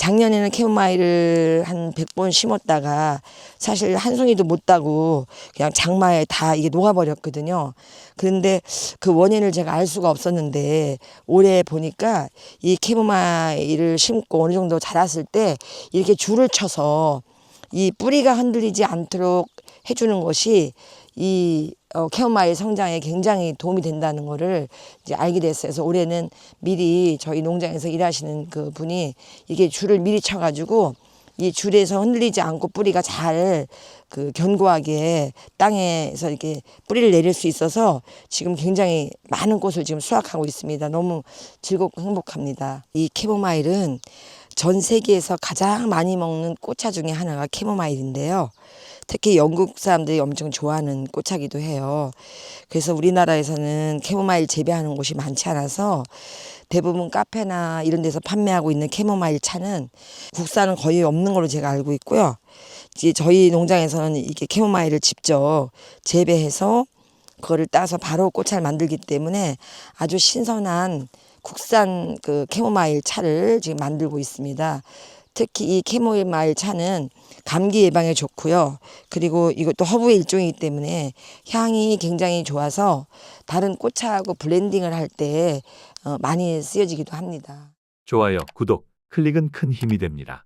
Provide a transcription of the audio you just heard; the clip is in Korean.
작년에는 캐모마일을 한 100번 심었다가 사실 한 송이도 못 따고 그냥 장마에 다 이게 녹아버렸거든요. 그런데 그 원인을 제가 알 수가 없었는데 올해 보니까 이 캐모마일을 심고 어느 정도 자랐을 때 이렇게 줄을 쳐서 이 뿌리가 흔들리지 않도록 해주는 것이 이 어, 캐모마일 성장에 굉장히 도움이 된다는 거를 이제 알게 됐어요. 그래서 올해는 미리 저희 농장에서 일하시는 그 분이 이게 줄을 미리 쳐가지고 이 줄에서 흔들리지 않고 뿌리가 잘 그 견고하게 땅에서 이렇게 뿌리를 내릴 수 있어서 지금 굉장히 많은 꽃을 지금 수확하고 있습니다. 너무 즐겁고 행복합니다. 이 캐모마일은 전 세계에서 가장 많이 먹는 꽃차 중에 하나가 캐모마일인데요. 특히 영국 사람들이 엄청 좋아하는 꽃차기도 해요. 그래서 우리나라에서는 캐모마일 재배하는 곳이 많지 않아서 대부분 카페나 이런 데서 판매하고 있는 캐모마일 차는 국산은 거의 없는 걸로 제가 알고 있고요. 이제 저희 농장에서는 이게 캐모마일을 직접 재배해서 그거를 따서 바로 꽃차를 만들기 때문에 아주 신선한 국산 그 캐모마일 차를 지금 만들고 있습니다. 특히 이 캐모마일 차는 감기 예방에 좋고요. 그리고 이것도 허브의 일종이기 때문에 향이 굉장히 좋아서 다른 꽃차하고 블렌딩을 할때 어, 많이 쓰여지기도 합니다. 좋아요, 구독, 클릭은 큰 힘이 됩니다.